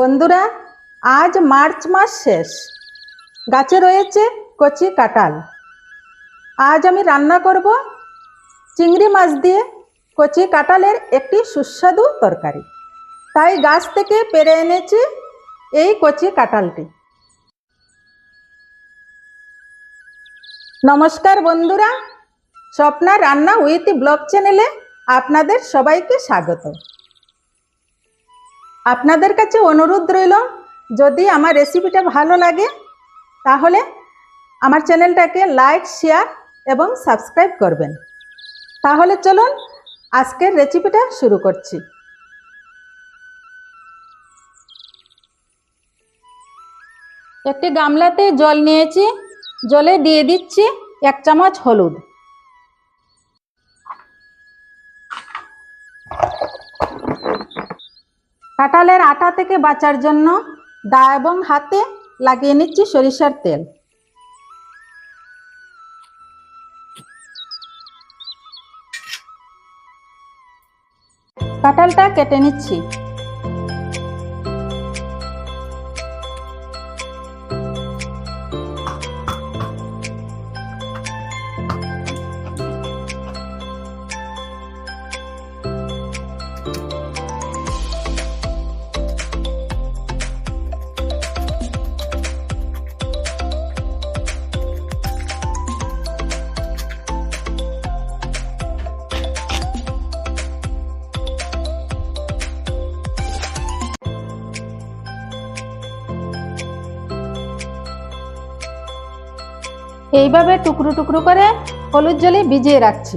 বন্ধুরা, আজ মার্চ মাস শেষ। গাছে রয়েছে কচি কাঁঠাল। আজ আমি রান্না করব চিংড়ি মাছ দিয়ে কচি কাঁঠালের একটি সুস্বাদু তরকারি। তাই গাছ থেকে পেরে এনেছি এই কচি কাঁঠালটি। নমস্কার বন্ধুরা, স্বপ্না রান্না উইথ ব্লগ চ্যানেলে আপনাদের সবাইকে স্বাগত। আপনাদের কাছে অনুরোধ রইল, যদি আমার রেসিপিটা ভালো লাগে, তাহলে আমার চ্যানেলটাকে লাইক শেয়ার এবং সাবস্ক্রাইব করবেন। তাহলে চলুন আজকের রেসিপিটা শুরু করছি। একটি গামলাতে জল নিয়েছি, জলে দিয়ে দিচ্ছি এক চামচ হলুদ। কাঁঠালের আটা থেকে বাঁচার জন্য দা এবং হাতে লাগিয়ে নিচ্ছি সরিষার তেল। কাঁঠালটা কেটে নিচ্ছি। এইভাবে টুকরো টুকরো করে হলুদ জলে ভিজিয়ে রাখছি।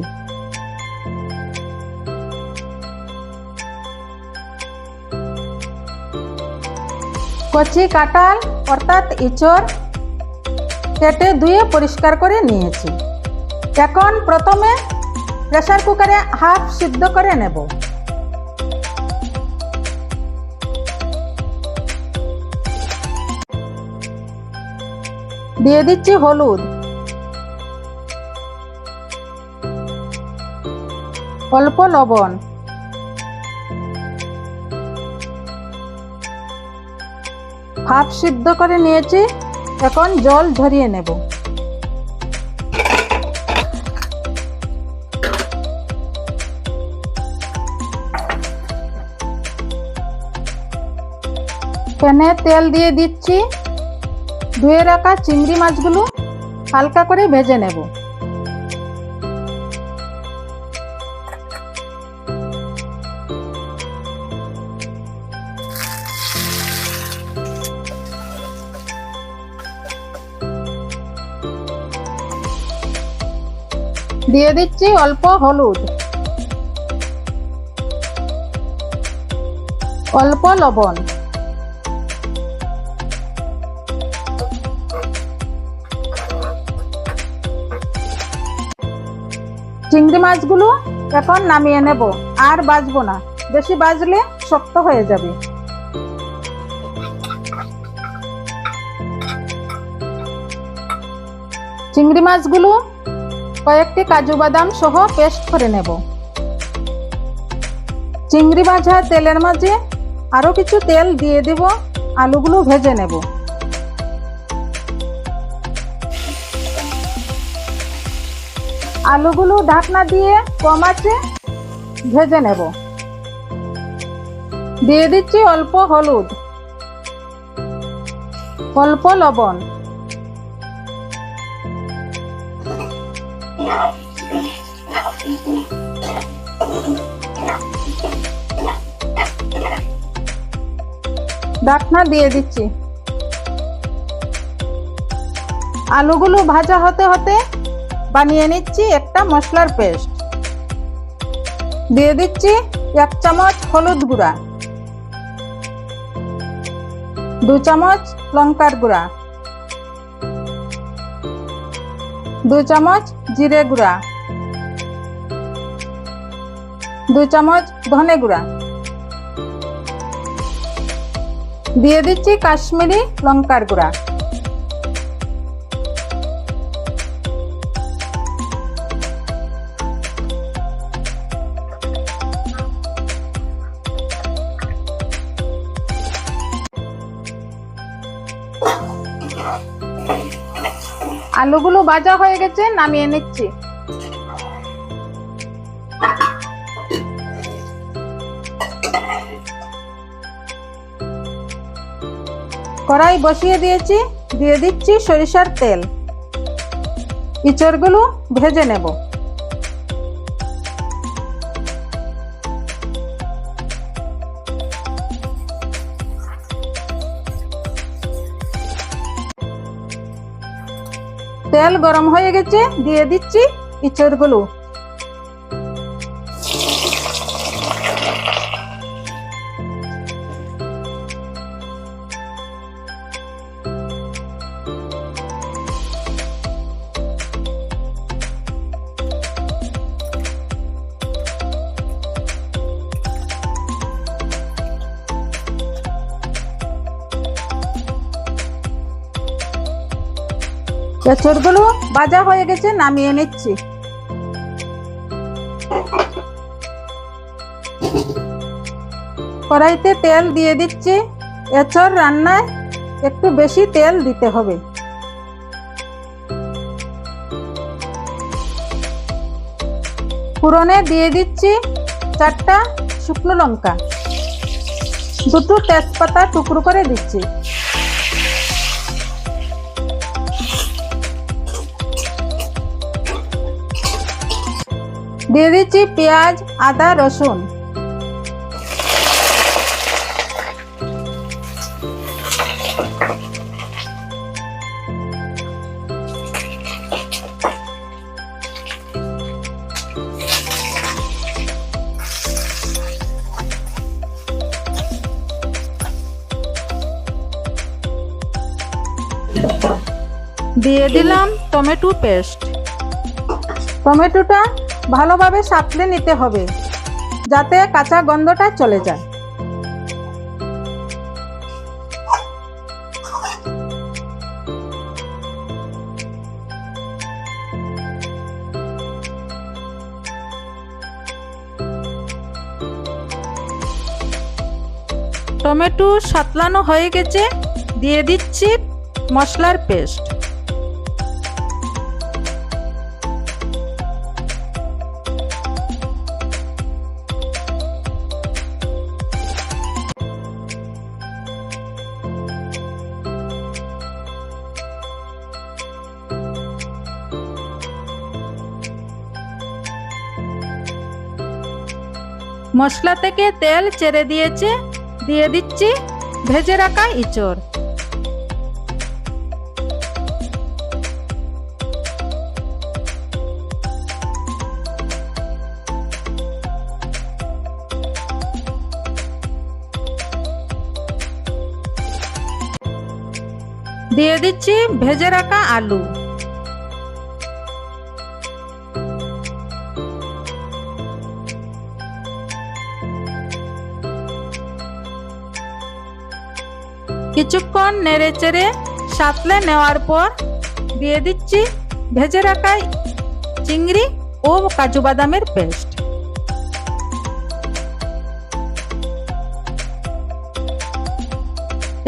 কচি কাঁঠাল, অর্থাৎ ইঁচড় কেটে ধুয়ে পরিষ্কার করে নিয়েছি। এখন প্রথমে প্রেসার কুকারে হাফ সিদ্ধ করে নেব। দিয়ে দিচ্ছি হলুদ। অল্প লবণ। হাফ সিদ্ধ করে নিয়েছি, এখন জল ঝরিয়ে নেব। প্যানে তেল দিয়ে দিচ্ছি। ধুয়ে রাখা চিংড়ি মাছগুলো হালকা করে ভেজে নেব। দিয়ে দিচ্ছি অল্প হলুদ। অল্প লবণ। চিংড়ি মাছগুলো এখন নামিয়ে নেব, আর বাজবো না। বেশি বাজলে শক্ত হয়ে যাবে। চিংড়ি মাছগুলো কয়েকটি কাজু বাদাম সহ পেস্ট করে নেব। চিংড়ি ভাজা তেলের মাঝে আরও কিছু তেল দিয়ে দেব, আলুগুলো ভেজে নেব। আলুগুলো ঢাকনা দিয়ে কম আছে, ভেজে নেব। দিয়ে দিচ্ছি অল্প হলুদ। অল্প লবণ। ঢাকনা দিয়ে দিচ্ছি। আলুগুলো ভাজা হতে হতে বানিয়ে নিচ্ছি একটা মশলার পেস্ট। দিয়ে দিচ্ছি এক চামচ হলুদ গুঁড়া, দু চামচ লঙ্কার গুঁড়া। দু চামচ জিরে গুঁড়া। দু চামচ ধনে গুঁড়া। দিয়ে দিচ্ছি কাশ্মীরি লঙ্কার গুঁড়া। আলুগুলো ভাজা হয়ে গেছে, নামিয়ে নিচ্ছি। কড়াই বসিয়ে দিয়েছি, দিয়ে দিচ্ছি সরিষার তেল। ইচড়গুলো ভেজে নেব। তেল গরম হয়ে গেছে দিয়ে দিচ্ছি ইঁচড়গুলো এঁচড়গুলো ভাজা হয়ে গেছে, নামিয়ে নিচ্ছি। কড়াইতে তেল দিয়ে দিচ্ছি। এঁচড় রান্নায় একটু বেশি তেল দিতে হবে। পুরনে দিয়ে দিচ্ছি চারটা শুকনো লঙ্কা। দুটো তেজপাতা টুকরো করে দিচ্ছি। দিয়ে দিচ্ছি পেঁয়াজ আদা রসুন। দিয়ে দিলাম টমেটো পেস্ট। টমেটোটা ভালোভাবে সাঁতলে নিতে হবে, যাতে কাঁচা গন্ধটা চলে যায়। টমেটো সাতলানো হয়ে গেছে, দিয়ে দিচ্ছি মশলার পেস্ট। মশলা থেকে তেল চেড়ে দিয়েছে, দিয়ে দিচ্ছি ভেজে রাখা ইঁচড়। দিয়ে দিচ্ছি ভেজে রাখা আলু। কিছুক্ষণ নেড়ে চেড়ে সাতলে নেওয়ার পর দিয়ে দিচ্ছি ভেজে রাখা চিংড়ি ও কাজু বাদামের পেস্ট।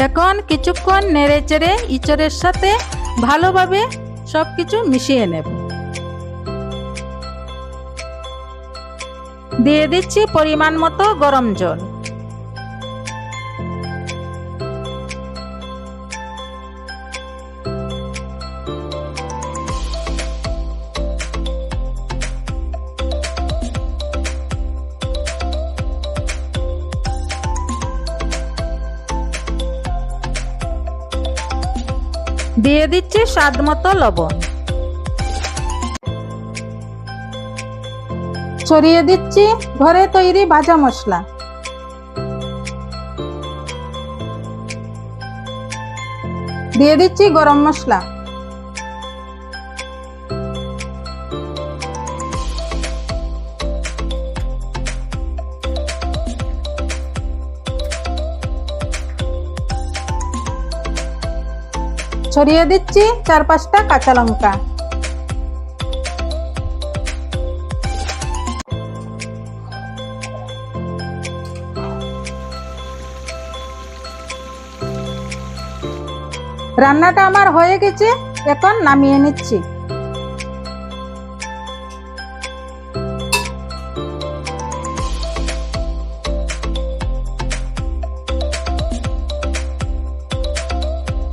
এখন কিছুক্ষণ নেড়ে চেড়ে ইঁচড়ের সাথে ভালোভাবে সব কিছু মিশিয়ে নেব। দিয়ে দিচ্ছি পরিমাণ মতো গরম জল। দিয়ে দিচ্ছি স্বাদ মতো লবণ। ছড়িয়ে দিচ্ছি ঘরে তৈরি ভাজা মশলা। দিয়ে দিচ্ছি গরম মশলা। ছড়িয়ে দিচ্ছি চার পাঁচটা কাঁচা লঙ্কা। রান্নাটা আমার হয়ে গেছে এখন নামিয়ে নিচ্ছি।